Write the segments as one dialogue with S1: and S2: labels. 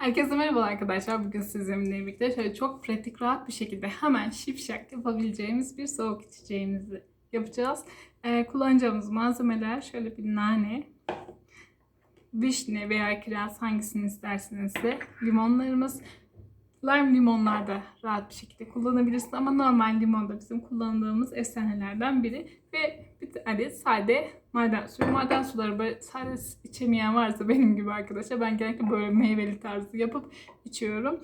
S1: Herkese merhaba arkadaşlar. Bugün sizinle birlikte şöyle çok pratik, rahat bir şekilde hemen şipşak yapabileceğimiz bir soğuk içeceğimizi yapacağız. Ee, kullanacağımız malzemeler şöyle bir nane, vişne veya kiraz hangisini isterseniz de limonlarımız. Lime limonlar da rahat bir şekilde kullanabilirsiniz ama normal limon da bizim kullandığımız efsanelerden biri. Ve bir tane sade maden suyu. Maden suları böyle sade içemeyen varsa benim gibi arkadaşlar ben genellikle böyle meyveli tarzı yapıp içiyorum.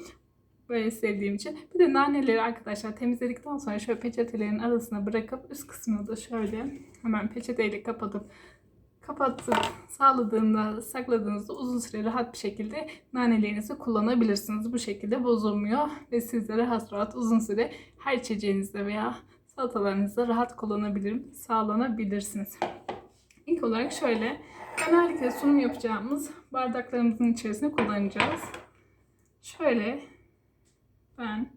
S1: Böyle sevdiğim için. Bir de naneleri arkadaşlar temizledikten sonra şöyle peçetelerin arasına bırakıp üst kısmını da şöyle hemen peçeteyle kapatıp kapatıp sağladığında, sakladığınızda uzun süre rahat bir şekilde nanelerinizi kullanabilirsiniz. Bu şekilde bozulmuyor ve siz de rahat rahat uzun süre her içeceğinizde veya salatalarınızda rahat kullanabilirim, sağlanabilirsiniz. İlk olarak şöyle genellikle sunum yapacağımız bardaklarımızın içerisine kullanacağız. Şöyle ben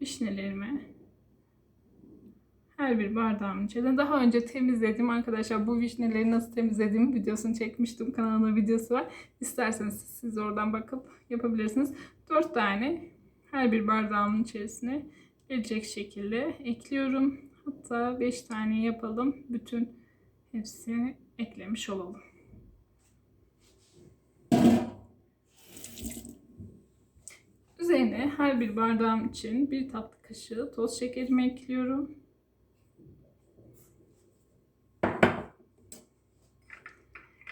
S1: vişnelerimi her bir bardağımın içine. Daha önce temizledim arkadaşlar. Bu vişneleri nasıl temizlediğimi videosunu çekmiştim. Kanalımda videosu var. İsterseniz siz oradan bakıp yapabilirsiniz. 4 tane her bir bardağımın içerisine gelecek şekilde ekliyorum. Hatta 5 tane yapalım. Bütün hepsini eklemiş olalım. Üzerine her bir bardağım için bir tatlı kaşığı toz şekerimi ekliyorum.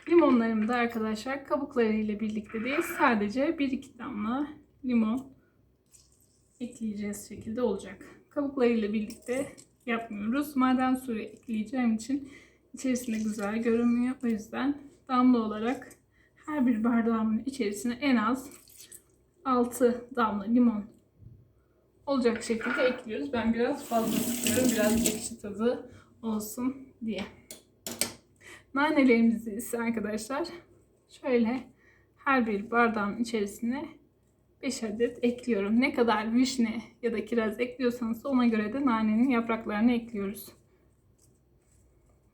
S1: Limonlarımı da arkadaşlar kabuklarıyla birlikte değil sadece 1-2 damla limon ekleyeceğiz şekilde olacak. Kabuklarıyla birlikte yapmıyoruz. Maden suyu ekleyeceğim için içerisinde güzel görünmüyor. O yüzden damla olarak her bir bardağımın içerisine en az 6 damla limon olacak şekilde ekliyoruz. Ben biraz fazla sıkıyorum. Biraz ekşi tadı olsun diye. Nanelerimizi ise arkadaşlar şöyle her bir bardağın içerisine 5 adet ekliyorum. Ne kadar vişne ya da kiraz ekliyorsanız ona göre de nanenin yapraklarını ekliyoruz.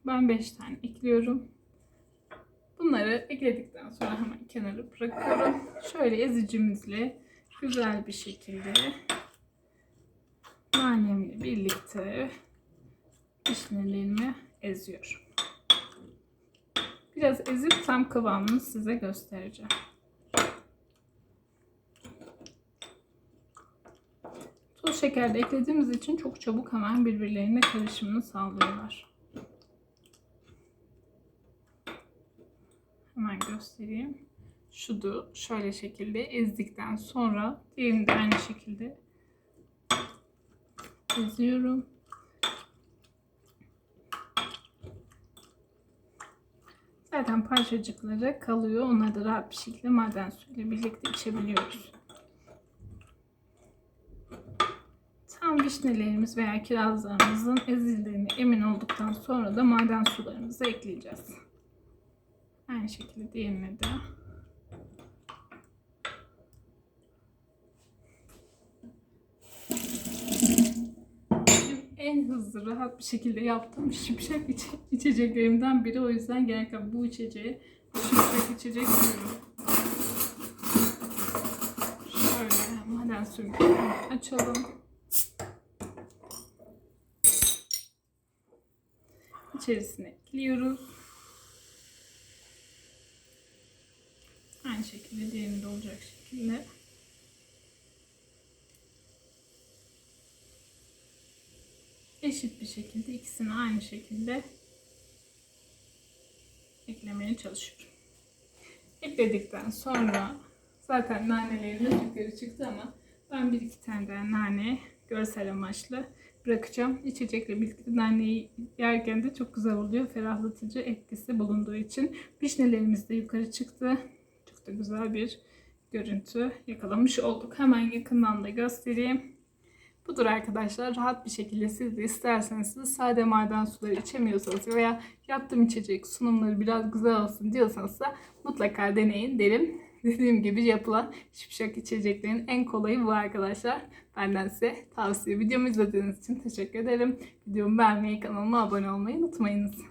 S1: Ben 5 tane ekliyorum. Bunları ekledikten sonra hemen kenara bırakıyorum. Şöyle ezicimizle güzel bir şekilde nanemle birlikte vişnelerimi eziyorum. Biraz ezip tam kıvamını size göstereceğim. Toz şeker de eklediğimiz için çok çabuk hemen birbirlerine karışımını sağlıyorlar. Hemen göstereyim. Şudu şöyle şekilde ezdikten sonra diğerini de aynı şekilde eziyorum. Zaten parçacıkları kalıyor. Onları da rahat bir şekilde maden suyuyla birlikte içebiliyoruz. Tam vişnelerimiz veya kirazlarımızın ezildiğine emin olduktan sonra da maden sularımızı ekleyeceğiz. Aynı şekilde diğerine de. en hızlı, rahat bir şekilde yaptığım şipşak iç içeceklerimden biri. O yüzden genellikle bu içeceği şipşak içecek diyorum. Şöyle maden suyunu açalım. İçerisine ekliyoruz. Aynı şekilde diğerinde olacak şekilde. eşit bir şekilde ikisini aynı şekilde eklemeye çalışıyorum. Ekledikten sonra zaten nanelerimiz yukarı çıktı ama ben bir iki tane daha nane görsel amaçlı bırakacağım. İçecekle birlikte naneyi yerken de çok güzel oluyor. Ferahlatıcı etkisi bulunduğu için. Vişnelerimiz de yukarı çıktı. Çok da güzel bir görüntü yakalamış olduk. Hemen yakından da göstereyim. Budur arkadaşlar. Rahat bir şekilde siz de isterseniz siz sade maden suları içemiyorsanız veya yaptığım içecek sunumları biraz güzel olsun diyorsanız da mutlaka deneyin derim. Dediğim gibi yapılan şipşak içeceklerin en kolayı bu arkadaşlar. Benden size tavsiye. Videomu izlediğiniz için teşekkür ederim. Videomu beğenmeyi, kanalıma abone olmayı unutmayınız.